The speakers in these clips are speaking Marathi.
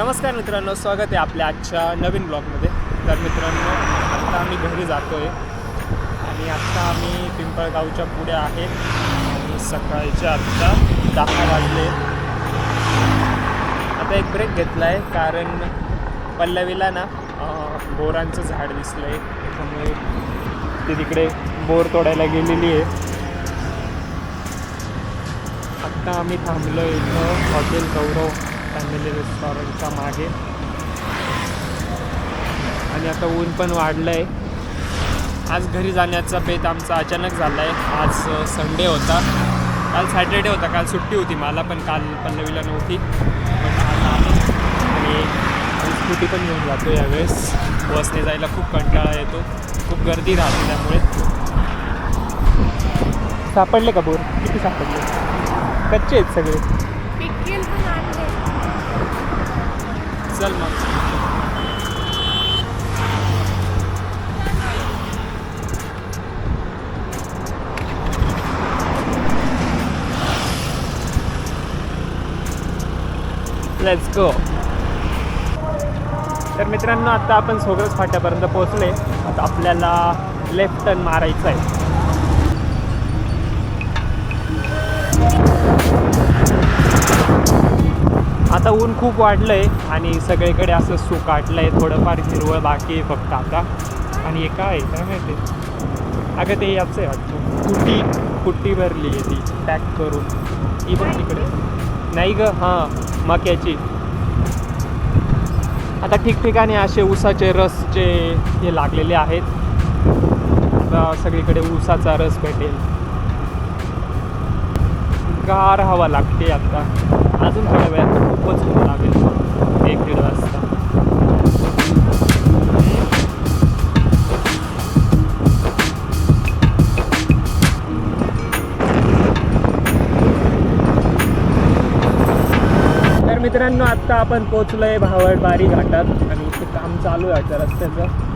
नमस्कार मित्रांनो स्वागत आहे आपल्या आजच्या नवीन ब्लॉगमध्ये. तर मित्रांनो आत्ता आम्ही घरी जातो आहे आणि आत्ता आम्ही पिंपळगावच्या पुढे आहे. आणि सकाळचे आत्ता दहा वाजले. आता एक ब्रेक घेतला आहे कारण पल्लवीला ना बोरांचं झाड दिसलं आहे त्यामुळे ती तिकडे बोर तोडायला गेलेली आहे. आत्ता आम्ही थांबलो इथं हॉटेल गौरव. फॅमिली रेस्टॉरंटच्या मागे. आणि आता ऊन पण वाढलं आहे आज घरी जाण्याचा बेत आमचा अचानक झाला आहे आज संडे होता. काल सॅटर्डे होता. काल सुट्टी होती मला पण काल पल्लवीला नव्हती. पण आज आणि स्कूटी पण घेऊन जातो यावेळेस. बसने जायला खूप कंटाळा येतो. खूप गर्दी राहते त्यामुळे. सापडले का बोर? किती सापडले? कच्चे आहेत सगळे. चल मग. लेट्स गो तर मित्रांनो आता आपण सोगरस फाट्यापर्यंत पोहोचले आता आपल्याला लेफ्ट टर्न मारायचं आहे. आता ऊन खूप वाढलं आहे आणि सगळीकडे असं सुकाटलं आहे थोडंफार हिरवळ बाकी आहे फक्त आता. आणि एका आहे? काय माहिती? अगं ते याचं आहे वाटतं. कुट्टी कुट्टी भरली आहे ती. पॅक करून. ती पण तिकडे. नाही ग हां मक्याची. आता ठिकठिकाणी असे ऊसाचे रसचे हे लागलेले आहेत. आता सगळीकडे ऊसाचा रस भेटेल. गार हवा लागते आता. अजून थोड्या वेळात. खूपच लागेल एक दीड वाजता. तर मित्रांनो आत्ता आपण पोचलोय भावडबारी घाटात आणि इथे काम चालू आहे त्या रस्त्याचं.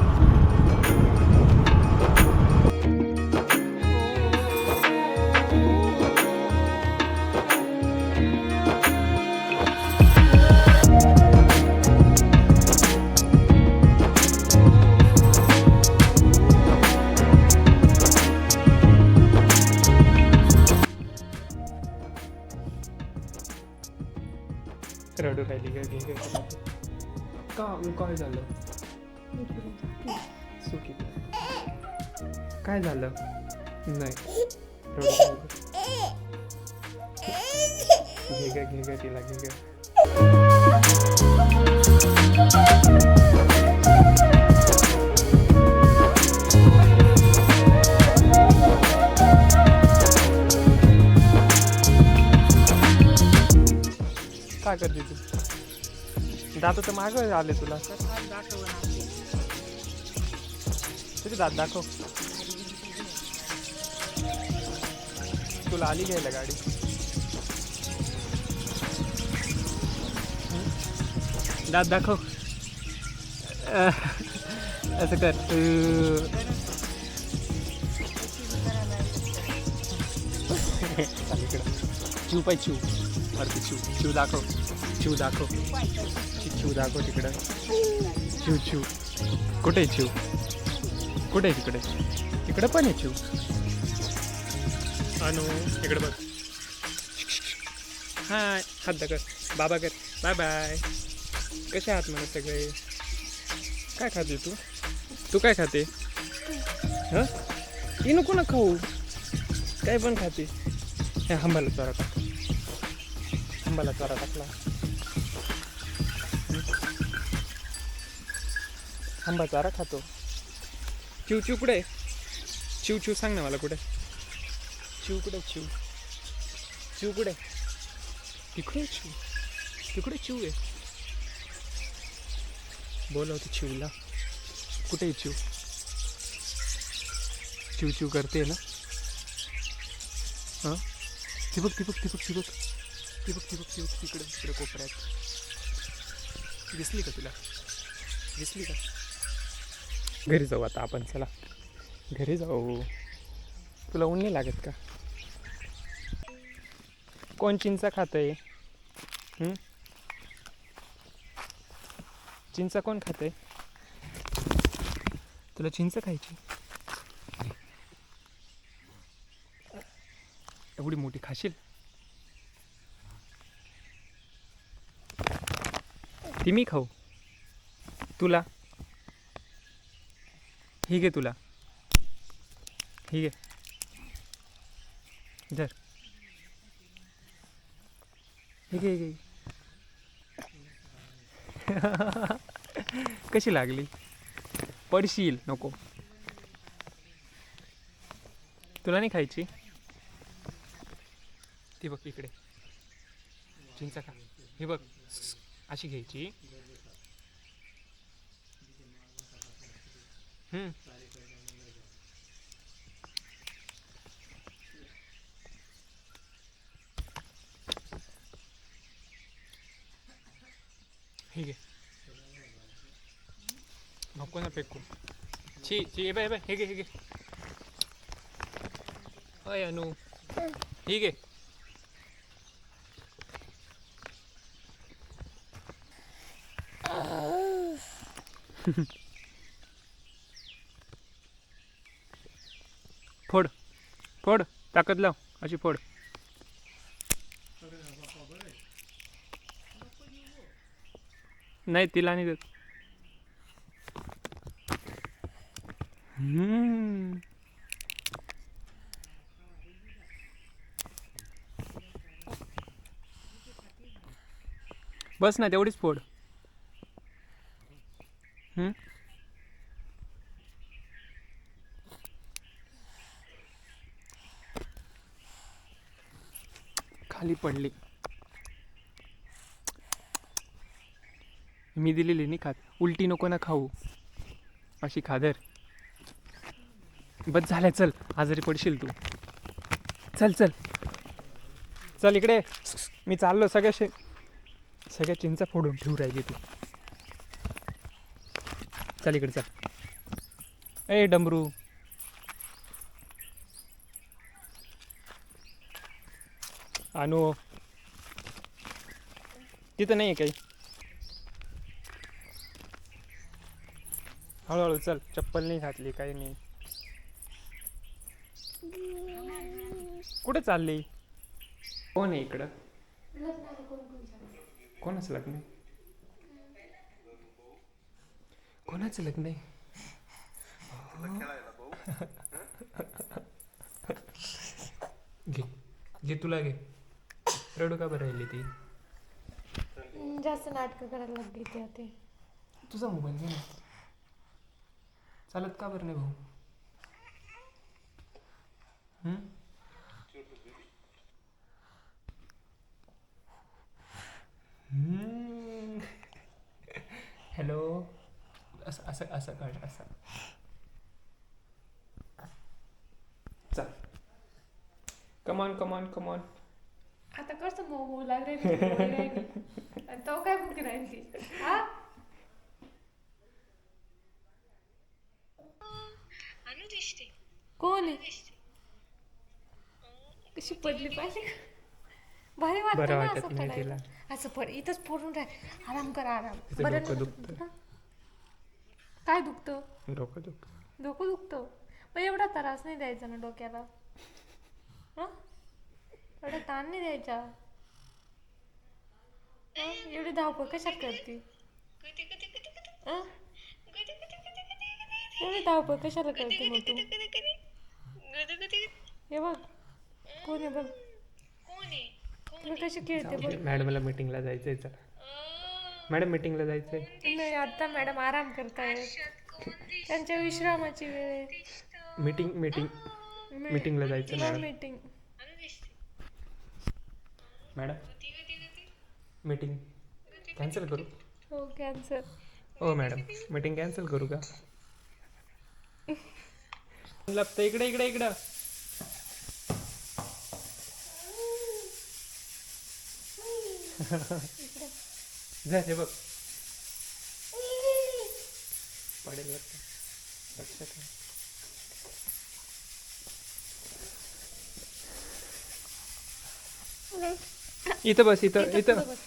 झालं? नाही. घे घे ग तिला घे काय करते तू? दात तर माग आले तुला. तुझे दात दाखव. तुला आली घ्यायला गाडी। हम्म? दात दाखव अह, असं कर। अह. चाल इकडं. चिव पाय चिव वरती चिव चिव दाखव चिव दाखव चि- चिव दाखव तिकडं। चिव चिव कुठे आहे चिव कुठे आहे तिकडे? तिकडं पण आहे चिव अनु इकडे बघ. हाय. हात कर बाबा कर. Bye bye. कसे आहात म्हणत सगळे? काय खाते तू? तू काय खाते? हां? ती नको ना खाऊ. काय पण खाते. हे हंबाला चारा टाक. हंबाला चारा टाकला हंबा चारा खातो. चिव चिव कुठे चिव चिव सांग ना मला कुठे चिव कुठे चिव. चिव कुठे? तिकडे चिव. तिकडे चिव आहे. बोलवते चिवला. कुठे चिव? चिव चिव करते ना? हां? ती बघ ती बघ ती बघ ती बघ ती बघ ती बघ ती बघ तिकडे तिकडे कोपऱ्यात. दिसली का तुला? दिसली का? घरी जाऊ आता आपण चला. घरी जाऊ. तुला ऊन नाही लागत का? कोण चिंचा खात आहे? चिंच कोण खातंय? तुला चिंच खायची? एवढी मोठी खाशील? ती मी खाऊ. तुला? ही घे तुला. ही घे. धर. घे घे. कशी लागली? पडशील नको. तुला नाही खायची? ती बघ इकडे. चिंचा खा. ही बघ अशी घ्यायची. हम्म. ठीक आहे नको ना फेकू ची ची हे बाय बाय हे घे हे घे अय अनु ठीक आहे फोड फोड ताकद लाव अशी फोड नाही तिला नाही देत हम्म. बस ना तेवढीच फोड हम्म? खाली पडली मी दिलेली नाही खात. उलटी नको ना खाऊ. अशी खादर. बस झाल्या चल. आजारी पडशील तू. चल चल. चल इकडे. मी चाललो सगळ्या शे सगळ्या चिंचा फोडून ठेवू राहिली तू. चल इकडे चल. ए डमरू. आणू तिथं नाही आहे काही. हळूहळू चल चप्पल नाही घातली काही नाही. कुठे चालली? कोण आहे इकडं? कोणाचं लग्न? आहे कोणाचं लग्न आहे? घे घे तुला घे. रडू का बरं राहिली ती? जास्त नाटकं करायला लागली ती आता. तुझा मोबाईल घे ना. चालत का बरं नाही भाऊ. हॅलो? असं असं असं काढ असं. चल. कमॉन कमॉन कमॉन आता कसं मऊ मऊ लागले तो काय भूक राहिली? हा? कोण आहे कशी पडली पाहिजे भारी वाटतं बरं ना वाटत असं नाही पडायला. असं पड इथंच पडून राह आराम कर आराम तिचं बरं डोकं ना- दुखतं. हा? काय दुखतं डोकं दुख डोकं दुखतं मग एवढा त्रास नाही द्यायचा ना डोक्याला हं? एवढा ताण नाही द्यायचा हं? एवढी धावपळ कशात करते हं? एवढी धावपळ कशाला करते मग तू हे बघ. कोण आहे बघ तुला कशी खेळते बघ. मॅडमला मीटिंगला जायचंय चला. मॅडम मीटिंगला जायचंय. नाही आता मॅडम आराम करतायत. त्यांच्या विश्रामाची वेळ आहे. मीटिंग मीटिंग मीटिंगला जायचं madam. Meeting madam. Meeting cancel करू? हो कॅन्सर हो मॅडम. मीटिंग कॅन्सल करू का? लपतं इकडे इकडे इकडं हे बघ पडेल का. लक्षात. इथं बस इथं इथं बस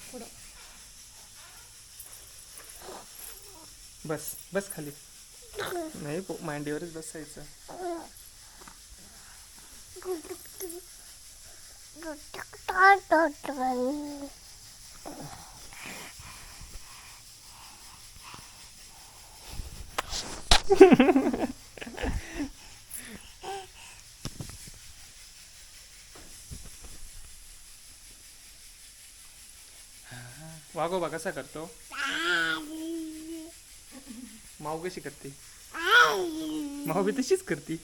बस बस खाली नाही पो- मांडीवरच बसायचं वाघोबा कसा करतो? माऊ कशी करते? माऊ बी तशीच करते.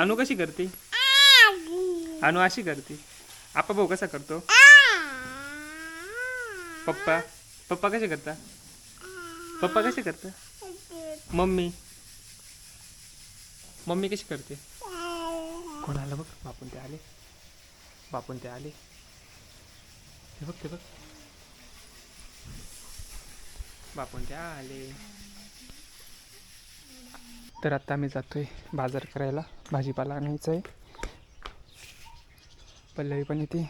अनु कशी करते? अनु अशी करते. आपा भाऊ कसा करतो? पप्पा? पप्पा कसे करता? पप्पा कसे करता? मम्मी. मम्मी कशी करते? कोण आलं बघ? बापून ते आले. बापून ते आले. हे बघ ते बघ. बापून ते आले. तर आता आम्ही जातोय बाजार करायला. भाजीपाला आणायचा आहे पल्लवी पण येते.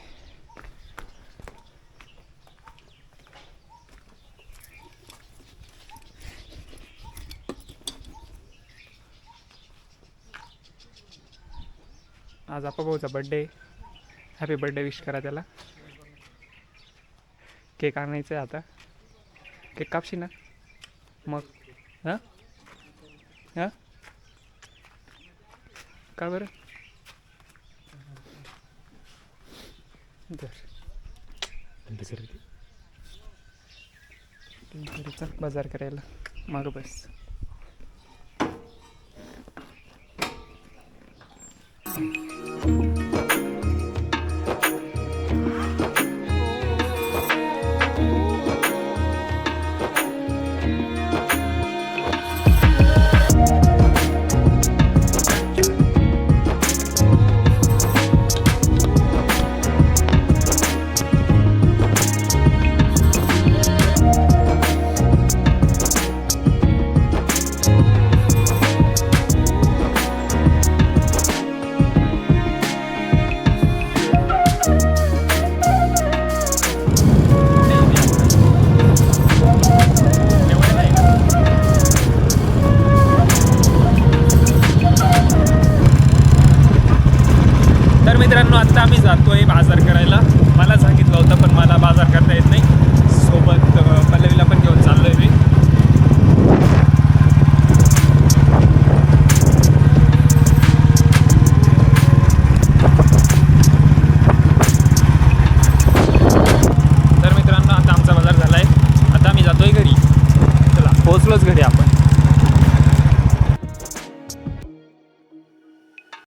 आज आपा भाऊचा बड्डे हॅपी बड्डे विश करा त्याला. केक आणायचा आहे आता. केक कापशी ना? मग? हां? हां? का बरं? बाजार करायला. मागं बस.